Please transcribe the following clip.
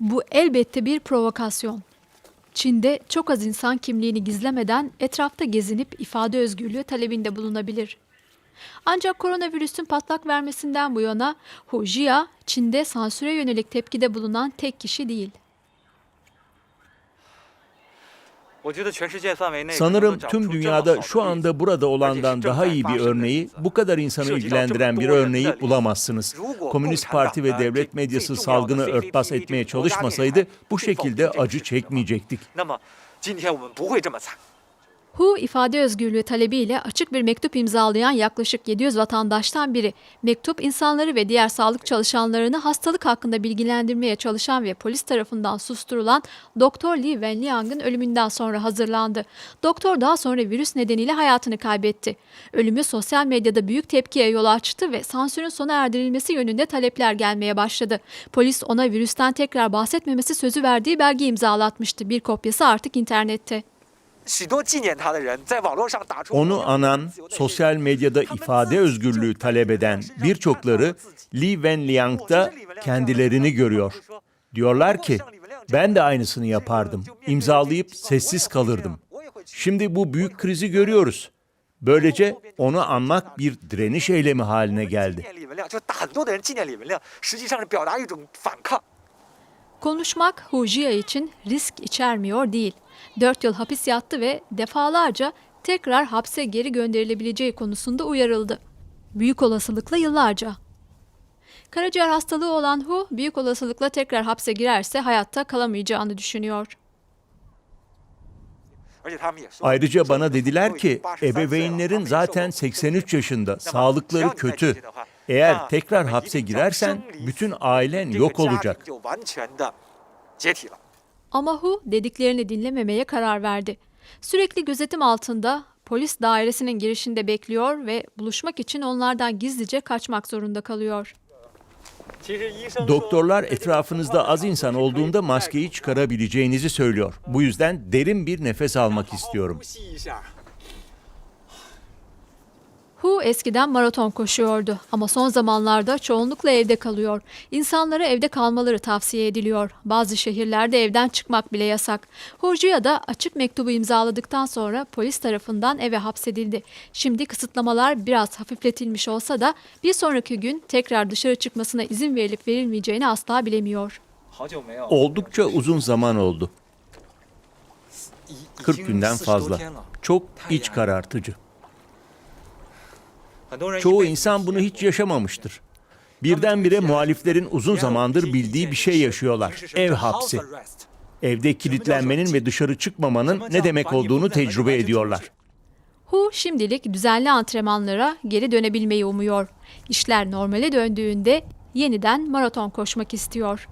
Bu elbette bir provokasyon. Çin'de çok az insan kimliğini gizlemeden etrafta gezinip ifade özgürlüğü talebinde bulunabilir. Ancak koronavirüsün patlak vermesinden bu yana Hu Jia, Çin'de sansüre yönelik tepkide bulunan tek kişi değil. Sanırım tüm dünyada şu anda burada olandan daha iyi bir örneği, bu kadar insanı ilgilendiren bir örneği bulamazsınız. Komünist Parti ve devlet medyası salgını örtbas etmeye çalışmasaydı bu şekilde acı çekmeyecektik. 那么今天我们不会这么惨。 Hu ifade özgürlüğü talebiyle açık bir mektup imzalayan yaklaşık 700 vatandaştan biri. Mektup insanları ve diğer sağlık çalışanlarını hastalık hakkında bilgilendirmeye çalışan ve polis tarafından susturulan Doktor Li Wenliang'ın ölümünden sonra hazırlandı. Doktor daha sonra virüs nedeniyle hayatını kaybetti. Ölümü sosyal medyada büyük tepkiye yol açtı ve sansürün sona erdirilmesi yönünde talepler gelmeye başladı. Polis ona virüsten tekrar bahsetmemesi sözü verdiği belge imzalatmıştı. Bir kopyası artık internette. Onu anan, sosyal medyada ifade özgürlüğü talep eden birçokları Li Wenliang'da kendilerini görüyor. Diyorlar ki, ben de aynısını yapardım. İmzalayıp sessiz kalırdım. Şimdi bu büyük krizi görüyoruz. Böylece onu anmak bir direniş eylemi haline geldi. Konuşmak Hujiya için risk içermiyor değil. 4 yıl hapis yattı ve defalarca tekrar hapse geri gönderilebileceği konusunda uyarıldı. Büyük olasılıkla yıllarca. Karaciğer hastalığı olan Hu büyük olasılıkla tekrar hapse girerse hayatta kalamayacağını düşünüyor. Ayrıca bana dediler ki ebeveynlerin zaten 83 yaşında, sağlıkları kötü. Eğer tekrar hapse girersen bütün ailen yok olacak. Ama Hu dediklerini dinlememeye karar verdi. Sürekli gözetim altında polis dairesinin girişinde bekliyor ve buluşmak için onlardan gizlice kaçmak zorunda kalıyor. Doktorlar etrafınızda az insan olduğunda maskeyi çıkarabileceğinizi söylüyor. Bu yüzden derin bir nefes almak istiyorum. Hu eskiden maraton koşuyordu ama son zamanlarda çoğunlukla evde kalıyor. İnsanlara evde kalmaları tavsiye ediliyor. Bazı şehirlerde evden çıkmak bile yasak. Hurcuya da açık mektubu imzaladıktan sonra polis tarafından eve hapsedildi. Şimdi kısıtlamalar biraz hafifletilmiş olsa da bir sonraki gün tekrar dışarı çıkmasına izin verilip verilmeyeceğini asla bilemiyor. Oldukça uzun zaman oldu. 40 günden fazla. Çok iç karartıcı. Çoğu insan bunu hiç yaşamamıştır. Birdenbire muhaliflerin uzun zamandır bildiği bir şey yaşıyorlar. Ev hapsi. Evde kilitlenmenin ve dışarı çıkmamanın ne demek olduğunu tecrübe ediyorlar. Hu şimdilik düzenli antrenmanlara geri dönebilmeyi umuyor. İşler normale döndüğünde yeniden maraton koşmak istiyor.